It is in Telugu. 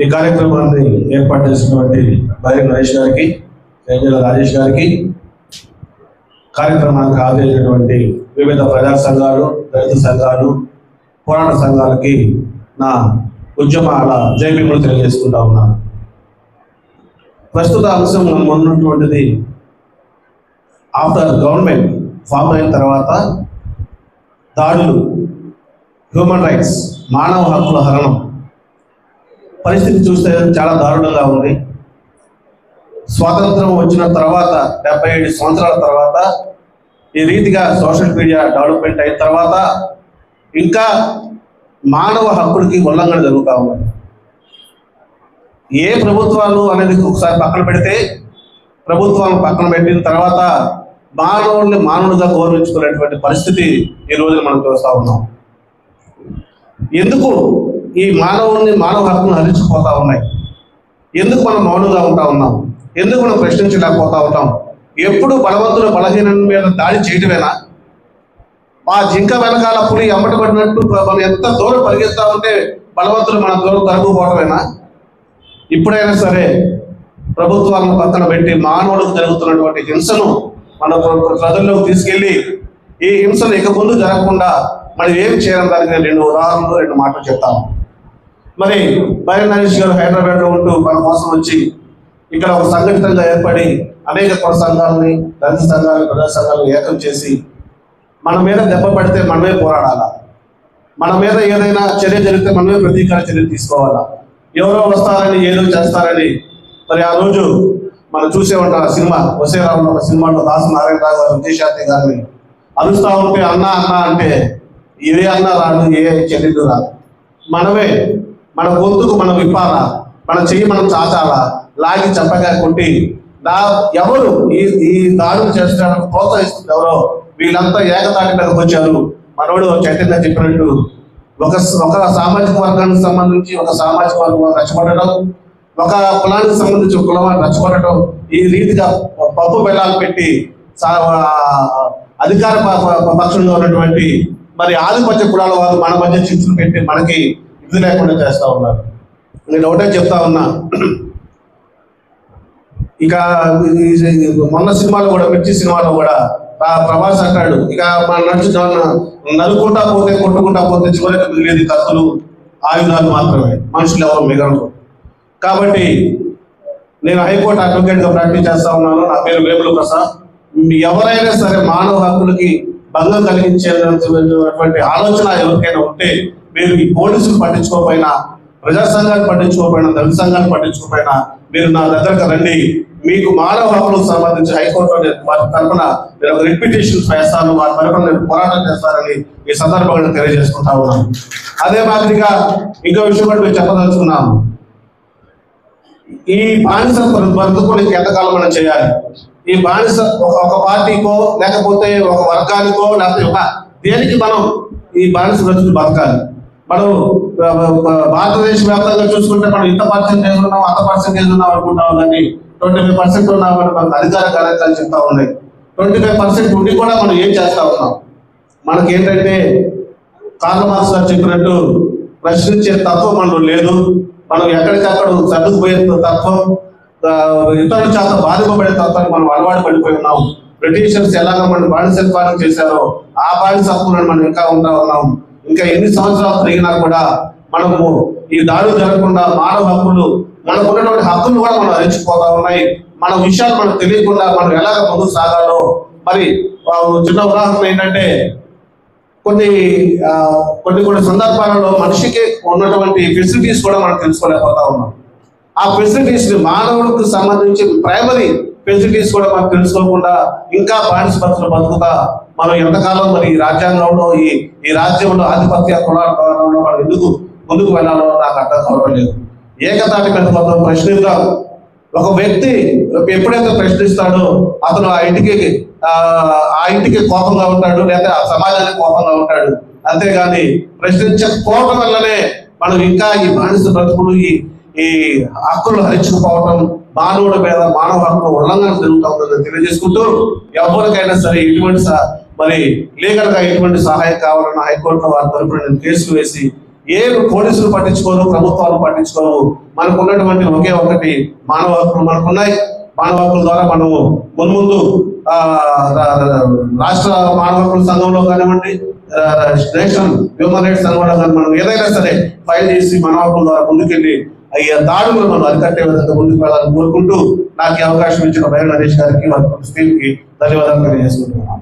ఈ కార్యక్రమాన్ని ఏర్పాటు చేసినటువంటి బైరి నరేష్ గారికి తేజల రాజేష్ గారికి కార్యక్రమానికి హాజరైనటువంటి వివిధ ప్రజా సంఘాలు రైతు సంఘాలు పోరాట సంఘాలకి నా ఉద్యమాల జైమిములు తెలియజేసుకుంటా ఉన్నాను. ప్రస్తుత అంశం మనం ఉన్నటువంటిది ఆఫ్టర్ గవర్నమెంట్ ఫామ్ అయిన తర్వాత దాడులు హ్యూమన్ రైట్స్ మానవ హక్కుల హరణం పరిస్థితి చూస్తే చాలా దారుణంగా ఉంది. స్వాతంత్రం వచ్చిన తర్వాత డెబ్బై ఏడు సంవత్సరాల తర్వాత ఈ రీతిగా సోషల్ మీడియా డెవలప్మెంట్ అయిన తర్వాత ఇంకా మానవ హక్కులకి ఉల్లంఘన జరుగుతూ ఉన్నాయి ఏ ప్రభుత్వాలు అనేది ఒకసారి పక్కన పెడితే ప్రభుత్వాలను పక్కన పెట్టిన తర్వాత మానవుల్ని మానవులుగా గౌరవించుకునేటువంటి పరిస్థితి ఈ రోజున మనం చూస్తూ ఉన్నాం. ఎందుకు? ఈ మానవుని మానవ హక్కును హరించిపోతా ఉన్నాయి. ఎందుకు మనం మౌనంగా ఉంటా ఉన్నాం? ఎందుకు మనం ప్రశ్నించలేకపోతా ఉంటాం? ఎప్పుడు బలవంతుల బలహీన మీద దాడి చేయటమేనా? ఆ జింక వెనకాల పులి అమ్మటబడినట్టు మనం ఎంత దూరం పరిగెత్తా ఉంటే బలవంతులు మన దూరం తరగకపోవటమేనా ఇప్పుడైనా సరే ప్రభుత్వాలను పక్కన పెట్టి మానవులకు జరుగుతున్నటువంటి హింసను మన ప్రజల్లోకి తీసుకెళ్ళి ఈ హింసను ఇక ముందు జరగకుండా మనం ఏం చేయాలని దానికి నేను రెండు ఉదాహరణలు రెండు మాటలు చెప్తాను. మరి బైర నరేష్ గారు హైదరాబాద్లో ఉంటూ మన కోసం వచ్చి ఇక్కడ ఒక సంఘటితంగా ఏర్పడి అనేక కొత్త సంఘాలని దళిత సంఘాలను ప్రజా సంఘాలను ఏకం చేసి మన మీద దెబ్బ పడితే మనమే పోరాడాలా? మన మీద ఏదైనా చర్య జరిగితే మనమే ప్రతీకార చర్యలు తీసుకోవాలా? ఎవరో వస్తారని ఏదో చేస్తారని మరి ఆ రోజు మనం చూసే ఉంటాం ఆ సినిమా వసే రావు ఒక సినిమాలో దాసు నారాయణరావు గారు విజయశాంతి గారిని అరుస్తా ఉంటే అన్న అన్న అంటే ఏ అన్న రాదు ఏ చెల్లెలు రాదు. మనమే మన గొంతుకు మనం విప్పాలా? మన చెయ్యి మనం చాచాలా? లాగి చెప్పగా కొట్టి దా ఎవరు? ఈ ఈ దాడులు చేసడానికి ప్రోత్సహిస్తుంది ఎవరో? వీళ్ళంతా ఏకతాటి మీదకి వచ్చారు. మనోడు చైతన్య చెప్పినట్టు ఒక ఒక సామాజిక వర్గానికి సంబంధించి ఒక సామాజిక వర్గం రచ్చబడటం ఒక కులానికి సంబంధించి ఒక కులం రచ్చబడటం ఈ రీతిగా పప్పు బెల్లాలు పెట్టి సా- అధికార ప- పక్షంలో ఉన్నటువంటి మరి ఆధిపత్య కులాల వారు మన మధ్య చిచ్చులు పెట్టి మనకి ఇది లేకుండా చేస్తూ ఉన్నారు. నేను ఒకటే చెప్తా ఉన్నా. ఇక మొన్న సినిమాలో కూడా మిర్చి సినిమాలో కూడా ఆ ప్రభాస్ అంటాడు ఇక మన నడుచు నలుకుంటా పోతే కొట్టుకుంటా పోతే చివరికి మిగిలేదు కత్తులు ఆయుధాలు మాత్రమే. మనుషులు ఎవరు మిగలరు. కాబట్టి నేను హైకోర్టు అడ్వకేట్గా ప్రాక్టీస్ చేస్తా ఉన్నాను. నా పేరు వేముల ప్రసాద్. ఎవరైనా సరే మానవ హక్కులకి భంగం కలిగించేటువంటి ఆలోచన ఎవరికైనా ఉంటే మీరు ఈ పోలీసులు పట్టించుకోకపోయినా ప్రజా సంఘాలు పట్టించుకోకపోయినా దళిత సంఘాలు పట్టించుకోకపోయినా మీరు నా దగ్గరకు రండి. మీకు మానవ హక్కులకు సంబంధించి హైకోర్టు వారి తరఫున నేను ఒక రిపిటేషన్ వేస్తాను వారి తరఫున నేను పోరాటం చేస్తానని ఈ సందర్భంగా తెలియజేసుకుంటా ఉన్నాను. అదే మాదిరిగా ఇంకో విషయం కూడా మేము చెప్పదలుచుకున్నాము ఈ బానిస బ్రతుకునికి ఎంతకాలం మనం చేయాలి? ఈ బానిస ఒక పార్టీకో లేకపోతే ఒక వర్గానికో లేకపోతే దేనికి మనం ఈ బానిస బ్రతుకు బతకాలి? మనం భారతదేశ వ్యాప్తంగా చూసుకుంటే మనం ఇంత పర్సెంటేజ్ ఉన్నాం అంత పర్సెంటేజ్ ఉన్నాం అనుకుంటాం కానీ ట్వంటీ ఫైవ్ పర్సెంట్ ఉన్నామని మనకు అధికార కార్యక్రమాలు చెప్తా ఉన్నాయి. ట్వంటీ ఫైవ్ పర్సెంట్ ఉండి కూడా మనం ఏం చేస్తా ఉన్నాం? మనకి ఏంటంటే కార్ల మార్క్స్ గారు చెప్పినట్టు ప్రశ్నించే తత్వం మనలో లేదు. మనం ఎక్కడికక్కడ సర్దుకుపోయే తత్వం ఇతరుల చేత బాధింపబడే తత్వాన్ని మనం అలవాటు పడిపోయి ఉన్నాం. బ్రిటిషర్స్ ఎలాగ మనం బానిసత్వాన్ని చేశారో ఆ బానిసత్వాన్ని మనం ఇంకా ఉంటా ఉన్నాం. ఇంకా ఎన్ని సంవత్సరాలు తిరిగినా కూడా మనము ఈ దాడులు జరగకుండా మానవ హక్కులు మనకు ఉన్నటువంటి హక్కులు కూడా మనం అరించిపోతా ఉన్నాయి. మన విషయాలు మనకు తెలియకుండా మనం ఎలాగ ముందుకు సాగాలో. మరి చిన్న ఉదాహరణ ఏంటంటే కొన్ని కొన్ని కొన్ని సందర్భాలలో మనిషికి ఉన్నటువంటి ఫెసిలిటీస్ కూడా మనం తెలుసుకోలేకపోతా ఉన్నాం. ఆ ఫెసిలిటీస్ మానవుడికి సంబంధించి ప్రైమరీ ఫెసిలిటీస్ కూడా మనం తెలుసుకోకుండా ఇంకా బానిస బతులు బతుకుతా మనం ఎంతకాలం మరి ఈ రాజ్యాంగంలో ఈ ఈ రాజ్యంలో ఆధిపత్య కులాలలో మనం ఎందుకు ముందుకు వెళ్ళాలో నాకు అర్థం కావడం లేదు. ఏకతాటి మీద మనం ప్రశ్నిద్దాం. ఒక వ్యక్తి ఎప్పుడైతే ప్రశ్నిస్తాడో అతను ఆ ఇంటికి ఆ ఆ ఇంటికి కోపంగా ఉంటాడు లేదా ఆ సమాజానికి కోపంగా ఉంటాడు. అంతేగాని ప్రశ్నించకపోవటం వల్లనే మనం ఇంకా ఈ బానిస బ్రతుకులు ఈ ఈ హక్కులు హరించుకుపోవటం మానవుడి మీద మానవ హక్కుల ఉల్లంఘన జరుగుతుందని తెలియజేసుకుంటూ ఎవరికైనా సరే ఇటువంటి మరి లీగల్గా ఎటువంటి సహాయం కావాలన్న హైకోర్టులో వారి తరపున నేను కేసు వేసి ఏ పోలీసులు పట్టించుకోరు ప్రభుత్వాలు పట్టించుకోరు. మనకు ఉన్నటువంటి ఒకే ఒకటి మానవ హక్కులు మనకున్నాయి. మానవ హక్కుల ద్వారా మనము మున్ముందు రాష్ట్ర మానవ హక్కుల సంఘంలో కానివ్వండి నేషనల్ హ్యూమన్ రైట్స్ సంఘంలో కానీ మనం ఏదైనా సరే ఫైల్ చేసి మానవ హక్కుల ద్వారా ముందుకెళ్ళి అయ్యే దాడులు మనం అరికట్టే విధంగా ముందుకు వెళ్ళాలని కోరుకుంటూ నాకు ఈ అవకాశం ఇచ్చిన బయలు నరేష్ గారికి వారి స్త్రీకి ధన్యవాదాలు తెలియజేసుకుంటున్నాను.